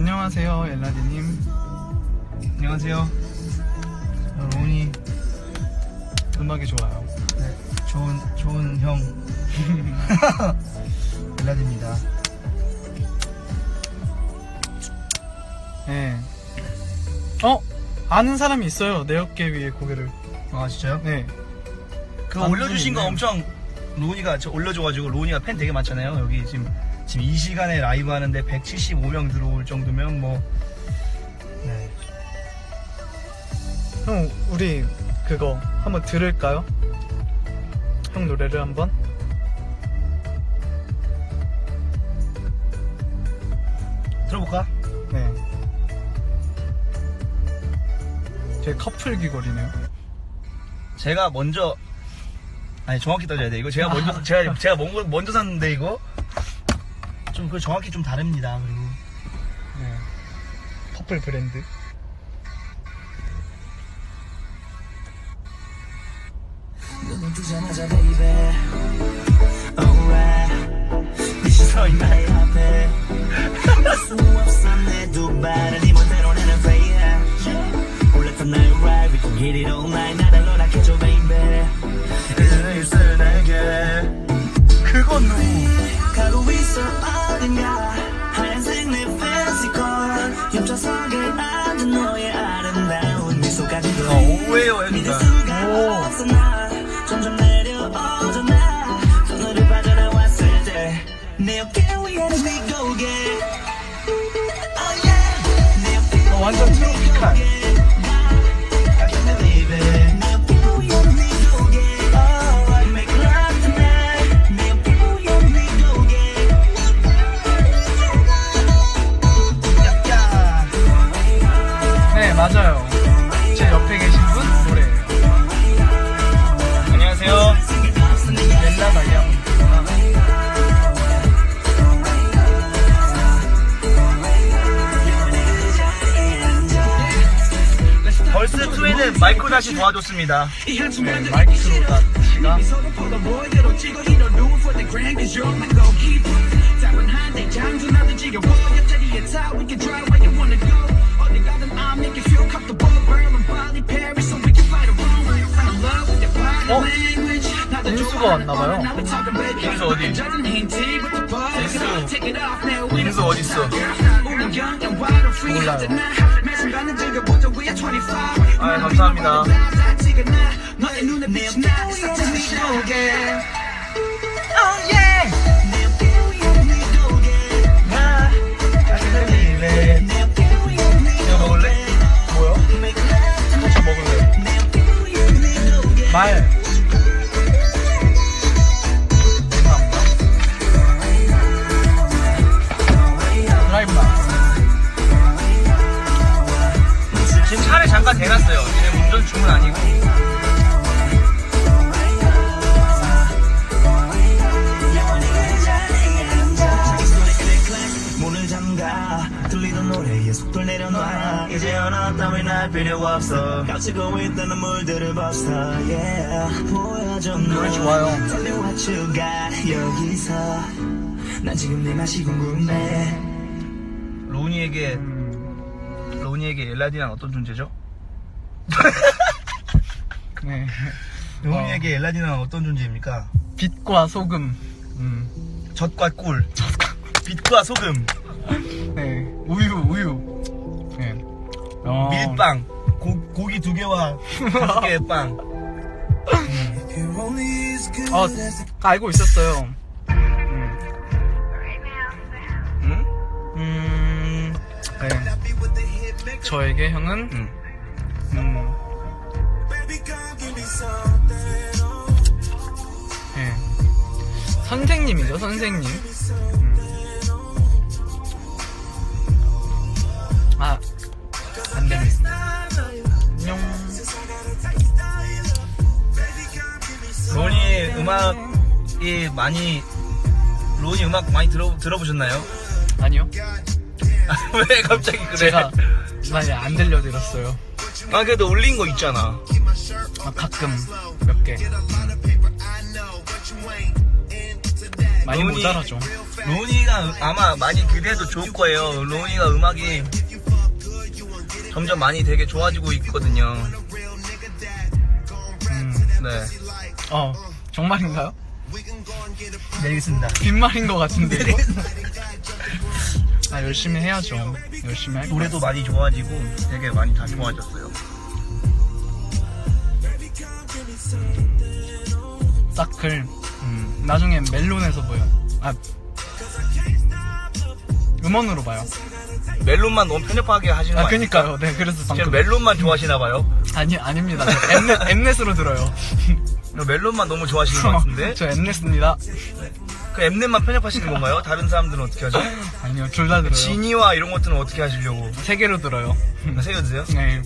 안녕하세요, 엘라디님. 안녕하세요. 로운이 음악이 좋아요. 네, 좋은 좋은 형 엘라디입니다. 네. 어? 아는 사람이 있어요. 내 어깨 위에 고개를. 아 진짜요? 네. 그거 아는 올려주신 거 엄청 로운이가 저 올려줘가지고 로운이가 팬 되게 많잖아요. 여기 지금 지금 이 시간에 라이브 하는데 175명 들어올 정도면 뭐 네. 형, 우리 그거 한번 들을까요? 형 노래를 한번? 들어볼까? 네. 되게 커플 귀걸이네요. 제가 먼저 아니 정확히 따져야 돼. 이거 제가 먼저 제가 제가 먼저, 먼저 샀는데 이거 좀 그 정확히 좀 다릅니다. 그리고 네. 커플 브랜드. 그건 누구? 가고 있어 어딘가? 하얀색 내 fancy car. 옆좌석에 앉은 너의 아름다운 미소까지도 어, 오해요 믿을 해준다. 수가 오. 없어 나? 점점 내려오져 나? 손으로 빠져나왔을 때내 어깨 위에는 네 고개 Oh 어, 완전 트로피칼. 2에는 마이크 다시 도와줬습니다. 네, 다치가 어? 인수가 왔나봐요. 인수 어디? 인수 인수 어딨어? 몰라요. 아 감사합니다. 저 먹을래요. 말. 갇히고 있다는 물들을 벗어 yeah 보여줘 노래 좋아요. Tell me what you got 여기서 난 지금 내 맛이 궁금해 로운이에게 음, 로운이에게 엘라딘은 어떤 존재죠? 네. 로운이에게 엘라딘은 어떤 존재입니까? 빛과 소금. 음. 젖과 꿀. 빛과 소금. 네. 우유, 우유. 네. 어. 밀빵. 고, 고기 두 개와 다섯 개의 빵. 어, 알고 있었어요. 음. 응? 음, 네. 저에게 형은, 응. 음, 네. 선생님이죠, 선생님. 음악이 많이 로운이 음악 많이 들어 들어보셨나요? 아니요. 왜 갑자기 그래? 제가 많이 안 들려드렸어요. 아 그래도 올린 거 있잖아. 아, 가끔 몇 개. 많이 로운이- 모자라죠. 로니가 아마 많이 기대해도 좋을 거예요. 로니가 음악이 점점 많이 되게 좋아지고 있거든요. 음, 네. 어, 정말인가요? 네, 알겠습니다. 빈말인 것 같은데. 이거? 아, 열심히 해야죠. 열심히 할. 노래도 많이 좋아지고 되게 많이 다 좋아졌어요. 사클. 음. 나중엔 멜론에서 보여. 아, 음원으로 봐요. 멜론만 너무 편협하게 하시는 거 아? 그니까요. 네, 그래서 방금. 멜론만 좋아하시나 봐요. 아니, 아닙니다. 저 엠넷, 엠넷으로 들어요. 멜론만 너무 좋아하시는 것 같은데 저 엠넷입니다. 그 엠넷만 편협하시는 건가요? 다른 사람들은 어떻게 하죠? 아니요, 둘 다 들어요. 지니와 이런 것들은 어떻게 하시려고? 세 개로 들어요. 세겨드세요? 네.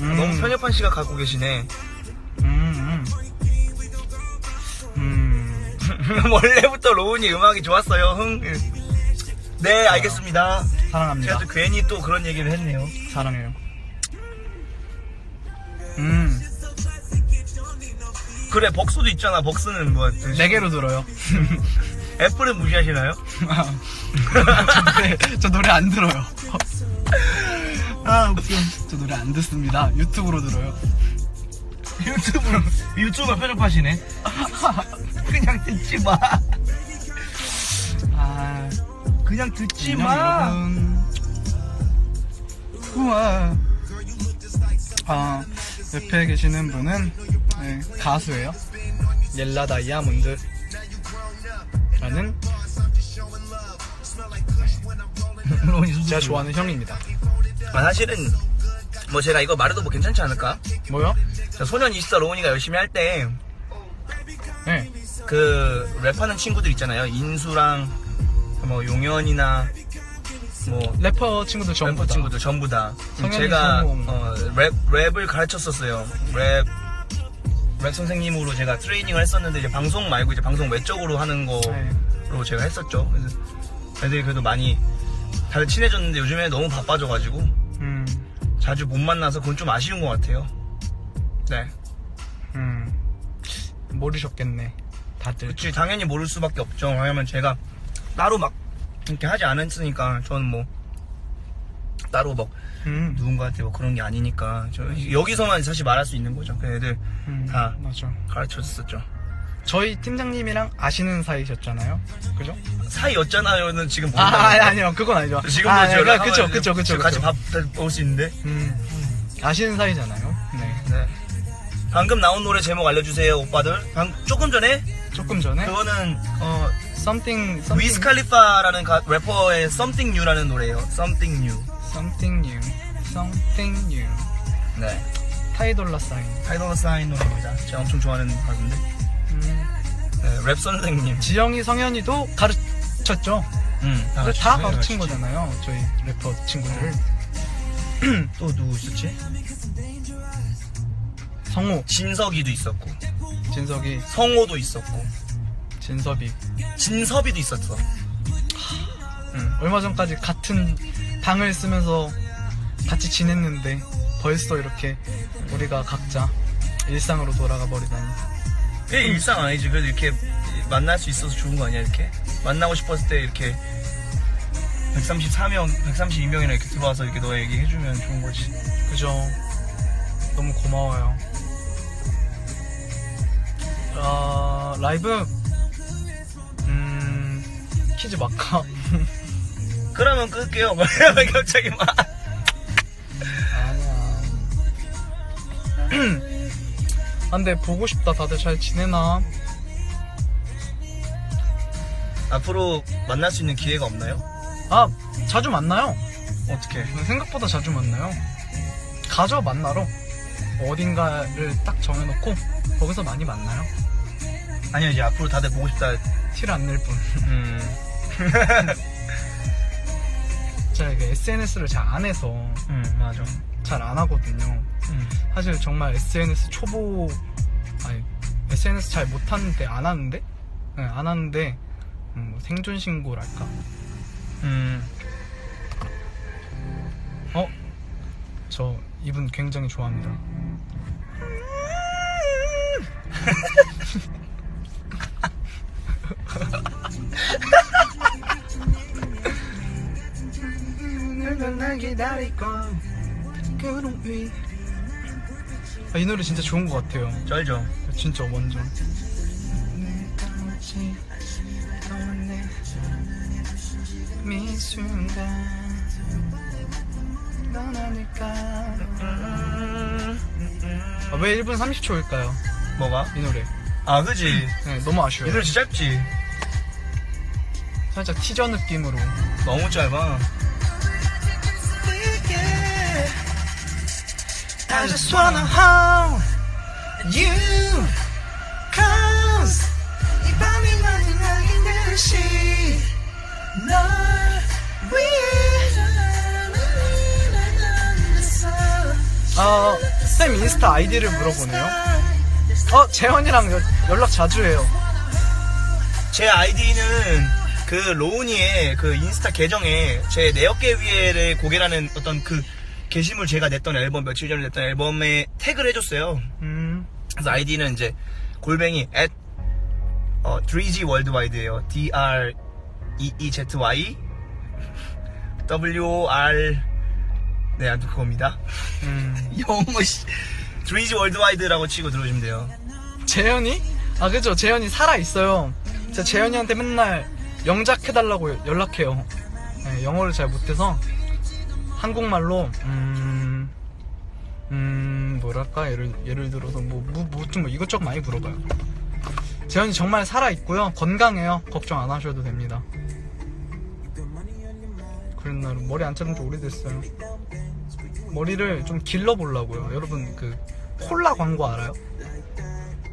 음, 너무 편협한 시각 갖고 계시네. 음, 음. 음. 원래부터 로운이 음악이 좋았어요. 흥. 네, 알겠습니다. 제가 사랑합니다. 또 괜히 또 그런 얘기를 했네요. 사랑해요. 음, 그래, 벅스도 있잖아. 벅스는 뭐. 네 개로 들어요. 애플은 무시하시나요? 저, 노래, 저 노래 안 들어요. 아, 웃겨. 저 노래 안 듣습니다. 유튜브로 들어요. 유튜브, 유튜브가 편협하시네. 그냥 듣지 마. 아, 그냥 듣지 마. 여러분. 우와. 아, 옆에 계시는 분은 네, 가수예요. 옐라 다이아몬드. 라는 로운이 제가 좋아하는 형입니다. 아, 사실은 뭐 제가 이거 말해도 뭐 괜찮지 않을까? 뭐요? 저 소년 24 로운이가 열심히 할 때 네. 그 랩하는 친구들 있잖아요. 인수랑 뭐 용현이나 뭐 래퍼 친구들 전부 래퍼 다. 친구들 전부 다 제가 성공. 어, 랩 랩을 가르쳤었어요. 랩. 랩 선생님으로 제가 트레이닝을 했었는데 이제 방송 말고 이제 방송 외적으로 하는 거로 네. 제가 했었죠. 그래서 애들이 그래도 많이 다들 친해졌는데 요즘에 너무 바빠져가지고 음, 자주 못 만나서 그건 좀 아쉬운 것 같아요. 네. 음. 모르셨겠네. 다들. 그치, 당연히 모를 수밖에 없죠. 왜냐면 제가 따로 막 이렇게 하지 않았으니까 저는 뭐 따로 막 음, 누군가한테 뭐 그런 게 아니니까 저 여기서만 사실 말할 수 있는 거죠. 그 애들 음, 다. 맞아. 가르쳐 줬었죠. 저희 팀장님이랑 아시는 사이셨잖아요. 그죠? 사이였잖아요는 지금 아, 아니, 아니요. 그건 아니죠. 지금도 아, 지금 그러니까 그쵸, 그쵸, 그쵸. 같이. 밥 먹을 수 있는데. 음, 아시는 사이잖아요. 네. 네. 방금 나온 노래 제목 알려주세요, 오빠들. 방, 조금 전에 조금 전에 그거는 어, something, something, 위스 칼리파라는 가- 래퍼의 Something New라는 노래예요. Something New. Something new, something new. 네. 타이돌라 사인. 타이더 사인 노래입니다. 제가 엄청 좋아하는 가수인데. 음, 네, 랩 선생님. 지영이, 성현이도 가르쳤죠. 음, 다, 노래 가르친. 거잖아요. 저희 래퍼 친구들. 또 누구 있었지? 성호, 진석이도 있었고, 진석이, 성호도 있었고, 진섭이. 진섭이도 있었어. 음, 얼마 전까지 같은 방을 쓰면서 같이 지냈는데 벌써 이렇게 우리가 각자 일상으로 돌아가 버리다니. 그게 일상 아니지. 그래도 이렇게 만날 수 있어서 좋은 거 아니야, 이렇게? 만나고 싶었을 때 이렇게 134명, 132명이나 이렇게 들어와서 이렇게 너 얘기해주면 좋은 거지. 그죠? 너무 고마워요. 아, 라이브, 음, 퀴즈 마카. 그러면 끌게요. 왜 갑자기 막. 아니야. 아, 근데 보고 싶다. 다들 잘 지내나? 앞으로 만날 수 있는 기회가 없나요? 아, 자주 만나요. 어떻게? 생각보다 자주 만나요. 가죠, 만나러. 어딘가를 딱 정해놓고, 거기서 많이 만나요. 아니요, 이제 앞으로 다들 보고 싶다. 티를 안 낼 뿐. 음. 제가 이게 SNS를 잘 안 해서, 음, 맞아. 잘 안 하거든요. 음. 사실 정말 SNS 초보, 아니, SNS 잘 못하는데, 안 하는데? 네, 안 하는데, 음, 뭐 생존 신고랄까? 음. 어? 저 이분 굉장히 좋아합니다. 위. 아, 이 노래 진짜 좋은 것 같아요. 쩔죠 진짜 완전. 아닐까 아, 왜 1분 30초일까요? 뭐가? 이 노래 아 그지 네, 너무 이 아쉬워요 노래 진짜 짧지 살짝 티저 느낌으로 너무 짧아 I just wanna hold you Cause 이 밤이 마지막인 듯이 널 위해. 어, 쌤 인스타 아이디를 물어보네요. 어, 재현이랑 여- 연락 자주 해요. 제 아이디는 그 로우니의 그 인스타 계정에 제 내 어깨 위에의 고개라는 어떤 그 게시물 제가 냈던 앨범 며칠 전에 냈던 앨범에 태그를 해줬어요. 음, 그래서 아이디는 이제 골뱅이 at 어, 3G 월드와이드예요. D R E E Z Y W R 네, 아무튼 그겁니다. 음. 영어 씨 3G 월드와이드라고 치고 들어오시면 돼요. 재현이? 아 그죠 재현이 살아 있어요 제가 재현이한테 맨날 영작 해달라고 연락해요 네, 영어를 잘 못해서 한국말로 음... 음... 뭐랄까? 예를, 예를 들어서 뭐, 뭐, 뭐, 좀 이것저것 많이 물어봐요. 재현이 정말 살아 있고요. 건강해요. 걱정 안 하셔도 됩니다. 그런 날 머리 안 자른 지 오래됐어요. 머리를 좀 길러 보려고요. 여러분 그 콜라 광고 알아요?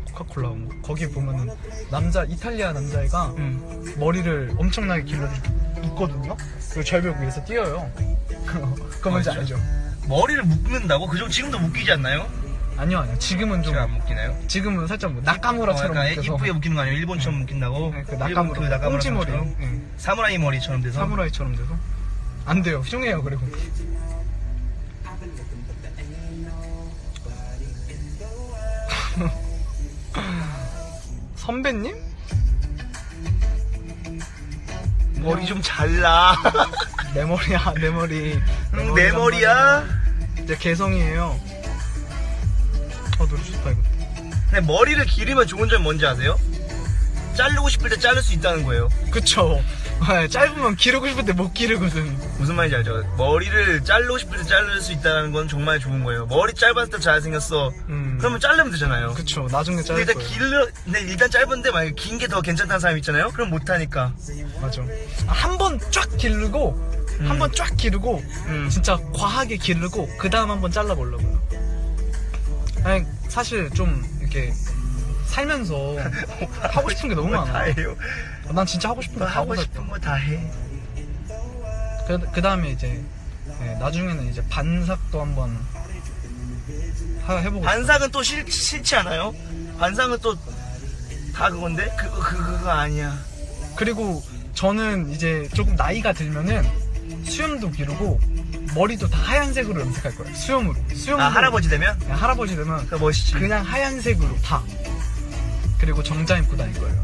코카콜라 광고. 거기 보면은 남자 이탈리아 남자애가 음. 머리를 엄청나게 길러서 묶거든요. 그리고 절벽 위에서 뛰어요 그거 뭔지? 알죠? 머리를 묶는다고? 그정 지금도 묶이지 않나요? 아니요 아니요 지금은 좀 제가 안 묶이나요? 지금은 살짝 뭐 어, 나카무라처럼 약간 묶여서 이쁘게 묶이는 거 아니에요? 일본처럼 묶인다고? 네, 그 일본 나카무라 그 나카무라 꽁지머리 처럼? 네, 사무라이 머리처럼 돼서 사무라이처럼 돼서 안 돼요 흉해요 그리고 선배님? 머리 좀 잘라. 내 머리야 내 머리. 응, 내 머리야. 이제 개성이에요. 어 노래 좋다 이거. 근데 머리를 기르면 좋은 점이 뭔지 아세요? 자르고 싶을 때 자를 수 있다는 거예요. 그쵸. 네, 짧으면 기르고 싶을 때못 기르거든. 무슨 말인지 알죠? 머리를 자르고 싶을 때 자를 수 있다는 건 정말 좋은 거예요. 머리 짧았을 때 잘생겼어. 음. 그러면 자르면 되잖아요. 그쵸. 나중에 근데 자를 일단 거예요. 길러 근데 일단 짧은데 만약에 긴 게 더 괜찮다는 사람 있잖아요? 그럼 못하니까. 맞아. 한 번 쫙 기르고 한번 쫙 기르고 음. 진짜 과하게 기르고 그 다음 한 번 잘라보려고요. 아니 사실 좀 이렇게 살면서 하고 싶은 게 너무 다 많아 해요 난 진짜 하고 싶은 뭐 거다 하고 하고 싶은 거 다 해. 그, 그 다음에 이제 네, 나중에는 이제 반삭도 한번 하, 해보고. 반삭은 또 싫, 싫지 않아요? 반삭은 또 다 그건데? 그거, 그거, 그거 아니야. 그리고 저는 이제 조금 나이가 들면은 수염도 기르고 머리도 다 하얀색으로 염색할 거예요. 수염으로. 수염으로. 아, 할아버지 되면? 그냥 할아버지 되면 멋있지. 그냥 하얀색으로 다. 그리고 정장 입고 다닐 거예요.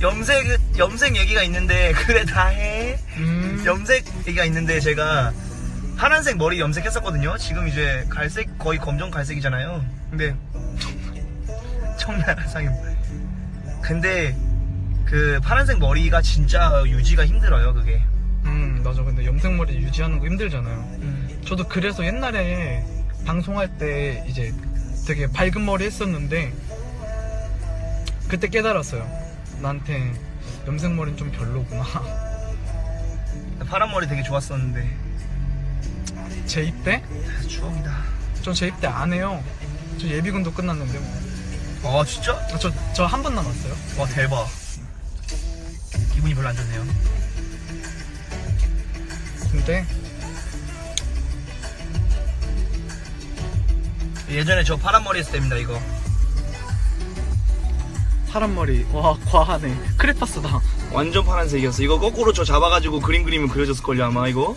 염색, 염색 얘기가 있는데, 그래, 다 해. 음. 염색 얘기가 있는데, 제가 파란색 머리 염색했었거든요. 지금 이제 갈색, 거의 검정 갈색이잖아요. 근데, 청나라상이. 근데, 그 파란색 머리가 진짜 유지가 힘들어요, 그게. 음, 맞아. 근데 염색 머리 유지하는 거 힘들잖아요. 음. 저도 그래서 옛날에 방송할 때 이제 되게 밝은 머리 했었는데 그때 깨달았어요. 나한테 염색 머리는 좀 별로구나. 파란 머리 되게 좋았었는데. 제 입대? 추억이다. 전제 입대 안 해요. 저 예비군도 끝났는데 뭐. 아, 진짜? 저 저 한 번 남았어요. 와 대박 기분이 별로 안 좋네요 근데 예전에 저 파란 머리 했을 때입니다 이거 파란 머리 와 과하네. 크레파스다. 완전 파란색이었어 이거 거꾸로 저 잡아가지고 그림 그리면 그려졌을걸요 아마 이거